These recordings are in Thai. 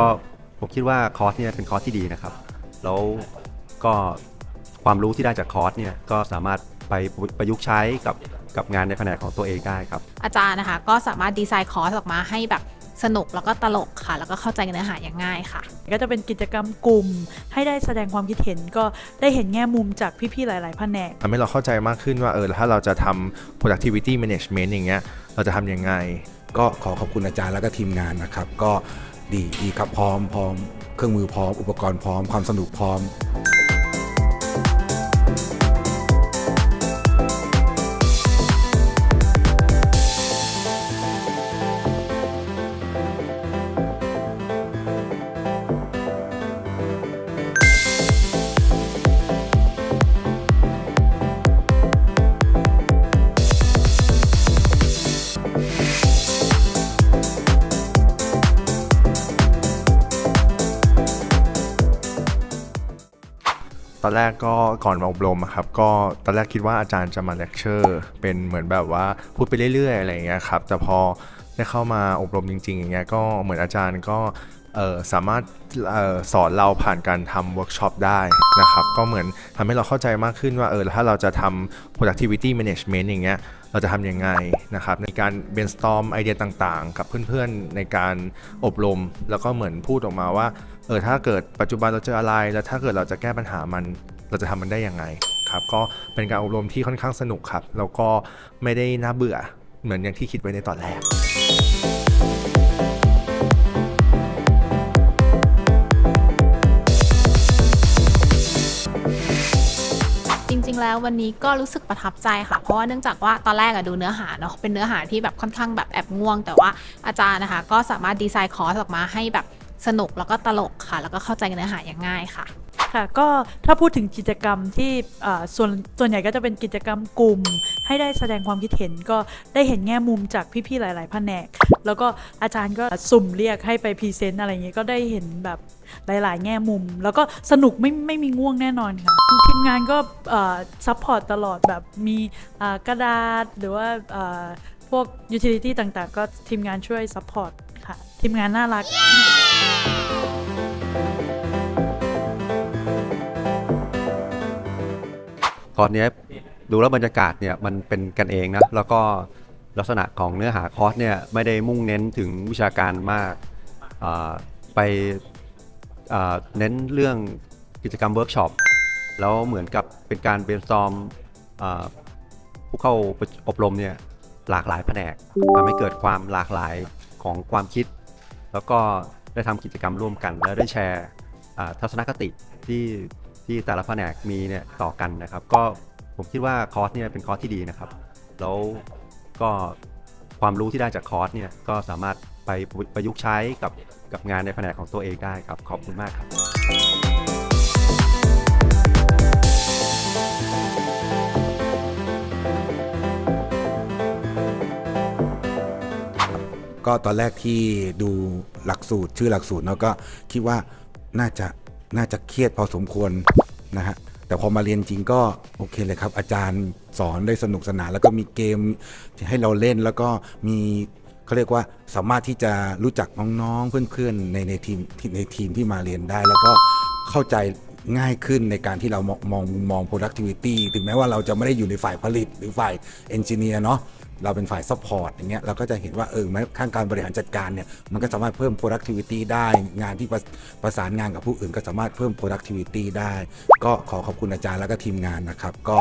ก็ผมคิดว่าคอร์สเนี่ยเป็นคอร์สที่ดีนะครับ แล้วก็ความรู้ที่ได้จากคอร์สเนี่ยก็สามารถไปประยุกต์ใช้กับกับงานในแผนกของตัวเองได้ครับ อาจารย์นะคะ ก็สามารถดีไซน์คอร์สออกมาให้แบบสนุกแล้วก็ตลกค่ะ แล้วก็เข้าใจเนื้อหาอย่างง่ายค่ะ ก็จะเป็นกิจกรรมกลุ่ม ให้ได้แสดงความคิดเห็นก็ได้เห็นแง่มุมจากพี่ๆหลายๆแผนกทำให้เราเข้าใจมากขึ้นว่าเออถ้าเราจะทำ productivity management อย่างเงี้ยเราจะทำยังไง ก็ขอขอบคุณอาจารย์แล้วก็ทีมงานนะครับ ก็ ดีดีครับพร้อมพร้อม เครื่องมือพร้อม อุปกรณ์พร้อมความสนุกพร้อม ตอนแรกก็ก่อนมาอบรมอะครับก็ตอนแรกคิดว่าอาจารย์จะมาเลคเชอร์เป็นเหมือนแบบว่าพูดไปเรื่อยๆอะไรอย่างเงี้ยครับแต่พอได้เข้ามาอบรมจริง ๆ อย่างเงี้ยก็เหมือนอาจารย์ก็สามารถออสอนเราผ่านการทำเวิร์กช็อปได้นะครับ ก็เหมือนทำให้เราเข้าใจมากขึ้นว่าเออถ้าเราจะทำ productivity management อย่างเงี้ยเราจะทำยังไงนะครับ ในการ brainstorm ไอเดียต่างๆ กับเพื่อนๆ ในการอบรม แล้วก็เหมือนพูดออกมาว่า เออถ้าเกิดปัจจุบันเราเจออะไร แล้วถ้าเกิดเราจะแก้ปัญหามัน เราจะทำมันได้ยังไงครับก็เป็นการอบรมที่ค่อนข้างสนุกครับ แล้วก็ไม่ได้น่าเบื่อเหมือนอย่างที่คิดไว้ในตอนแรกจริงๆแล้ววันนี้ก็รู้สึกประทับใจค่ะ เพราะว่าเนื่องจากว่าตอนแรกอะดูเนื้อหาเนาะเป็นเนื้อหาที่แบบค่อนข้างแบบแอบง่วง แต่ว่าอาจารย์นะคะ ก็สามารถดีไซน์คอร์สออกมาให้แบบ สนุกแล้วก็ตลกค่ะ แล้วก็เข้าใจเนื้อหาอย่างง่ายค่ะ ค่ะ ก็ถ้าพูดถึงกิจกรรมที่ส่วนส่วนใหญ่ก็จะเป็นกิจกรรมกลุ่ม ให้ได้แสดงความคิดเห็นก็ได้เห็นแง่มุมจากพี่ๆหลาย ๆ แผนก แล้วก็อาจารย์ก็สุ่มเรียกให้ไปพรีเซนต์อะไรอย่างเงี้ยก็ได้เห็นแบบหลาย ๆ แง่มุม แล้วก็สนุกไม่ไม่มีง่วงแน่นอนค่ะทีมงานก็ซัพพอร์ตตลอดแบบมีกระดาษหรือว่า พวกยูทิลิตี้ต่างๆ ก็ทีมงานช่วยซัพพอร์ตค่ะ ทีมงานน่ารักคอร์สเนี้ยดูแล้วบรรยากาศเนี่ยมันเป็นกันเองนะ แล้วก็ลักษณะของเนื้อหาคอร์สเนี่ยไม่ได้มุ่งเน้นถึงวิชาการมากอ่าไปอ่าเน้นเรื่องกิจกรรมเวิร์กช็อปแล้วเหมือนกับเป็นการเบนซอมผู้เข้าอบรมเนี่ย หลากหลายแผนกทำให้เกิดความหลากหลายของความคิด แล้วก็ได้ทำกิจกรรมร่วมกัน แล้วได้แชร์ทัศนคติที่ที่แต่ละแผนกมีเนี่ยต่อกันนะครับ ก็ผมคิดว่าคอร์สเนี่ยเป็นคอร์สที่ดีนะครับ แล้วก็ความรู้ที่ได้จากคอร์สเนี่ยก็สามารถไปประยุกต์ใช้กับกับงานในแผนกของตัวเองได้ครับ ขอบคุณมากครับ ก็ตอนแรกที่ดูหลักสูตรชื่อหลักสูตรเนาะก็คิดว่าน่าจะน่าจะเครียดพอสมควรนะฮะแต่พอมาเรียนจริงก็โอเคเลยครับ อาจารย์สอนได้สนุกสนานแล้วก็มีเกมให้เราเล่นแล้วก็มีเขาเรียกว่าสามารถที่จะรู้จักน้องๆเพื่อนๆในในทีมที่ในทีมที่มาเรียนได้ แล้วก็เข้าใจง่ายขึ้นในการที่เรามองมองมุมมอง productivity ถึงแม้ว่าเราจะไม่ได้อยู่ในฝ่ายผลิตหรือฝ่าย engineer เนาะ เราเป็นฝ่าย support อย่างเงี้ยเราก็จะเห็นว่าเออแม้ข้างการบริหารจัดการเนี่ยมันก็สามารถเพิ่ม productivity ได้งานที่ประประสานงานกับผู้อื่นก็สามารถเพิ่ม productivity ได้ ก็ขอขอบคุณอาจารย์แล้วก็ทีมงานนะครับ ก็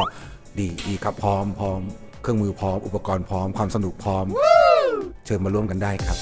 ดีดีครับพร้อมพร้อม เครื่องมือพร้อม อุปกรณ์พร้อมความสนุกพร้อม เชิญมาร่วมกันได้ครับ